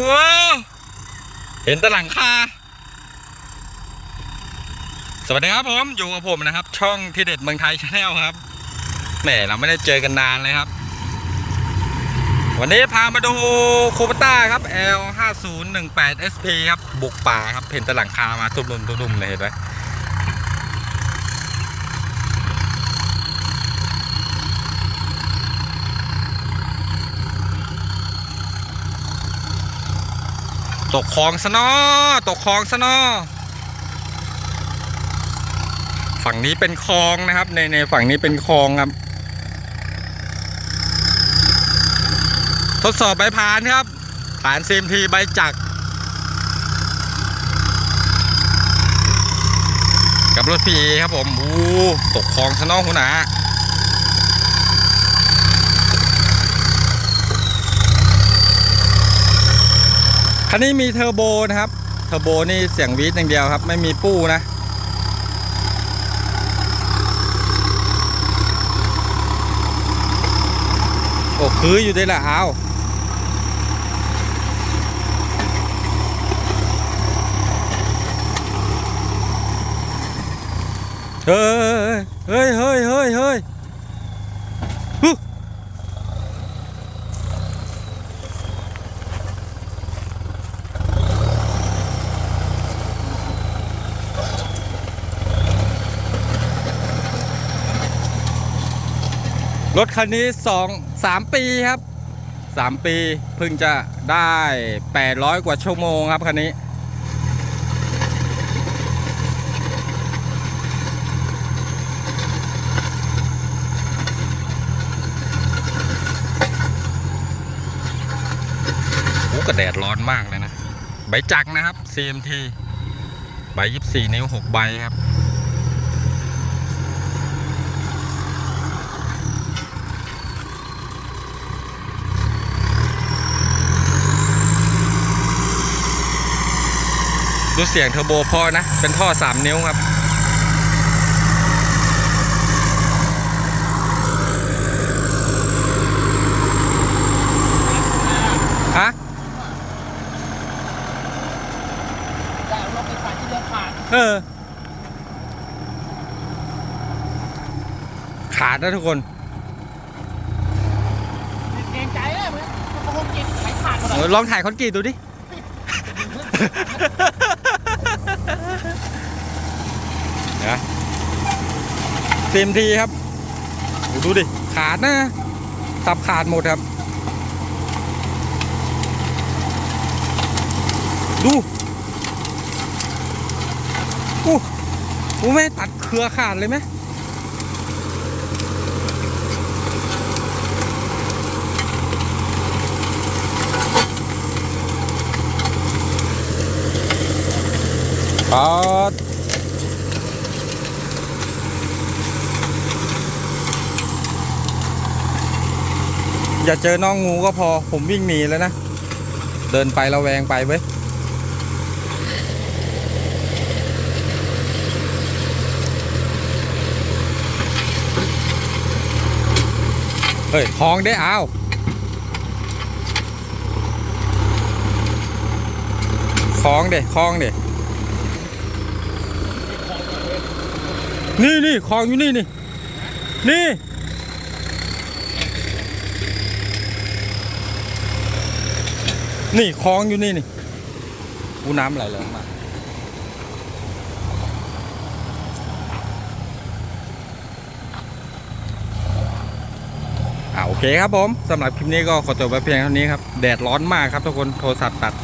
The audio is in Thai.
ว้าวเห็นแตหลังคา สวัสดีครับผม อยู่กับผมนะครับ ช่องที่เด็ดเมืองไทยชาแนลครับ แหมเราไม่ได้เจอกันนานเลยครับ วันนี้พามาดูโคบต้าครับ L 5 0 1 8 SP ครับ บุกป่าครับ เห็นแตหลังคามาตุ้มๆตุ้มๆเลยเห็นไหม ตกคลองซะนอตกคลองซะนอฝั่งนี้เป็นคลองนะครับ ในในฝั่งนี้เป็นคลองครับ ทดสอบใบผ่านครับ ผ่าน CMT ใบจักรกับรถพีครับผมอู้ตกคลองซะนอคุณนะ คันนี้มีเทอร์โบนะครับ เทอร์โบนี่เสียงวีดอย่างเดียวครับ ไม่มีปู้นะ โอ้คืออยู่ได้ละเอาเฮ้ยเฮ้ยเฮ้ยเฮ้ย รถคันนี้สองสามปีครับสามปีเพิ่งจะได้แปดร้อยกว่าชั่วโมงครับคันนี้ โอ้กระแดดร้อนมากเลยนะ ใบจักรนะครับ CMT ใบ 24 นิ้ว 6 ใบครับ ดูเสียงเทอร์โบพอนะ เป็นท่อ 3 นิ้วครับ ฮะจะเอารถไปใส่ที่เรือขาดเออ ขาดนะทุกคนเกรงใจเลยเหมือนมันคงเก็บไขขาดหมดเอเลอยลองถ่ายคอนกรีตดูดิ เดี๋ยวเต็มทีครับ ดูดิ ขาดนะสับขาดหมดครับ ดูอู้อู้ไม่ตัดเครือขาดเลยไหม ปอดอย่าเจอน้องงูก็พอผมวิ่งหนีแล้วนะ เดินไประแวงไปเว้ยเฮ้ยคลองได้เอาคลองเด็คลองเด็ นี่นี่คลองอยู่นี่นี่นี่นี่คลองอยู่นี่นี่กูน้ำไหลแรงมากอ่าโอเคครับผมสำหรับคลิปนี้ก็ขอจบไว้เพียงเท่านี้ครับ แดดร้อนมากครับทุกคนโทรศัพท์ตัด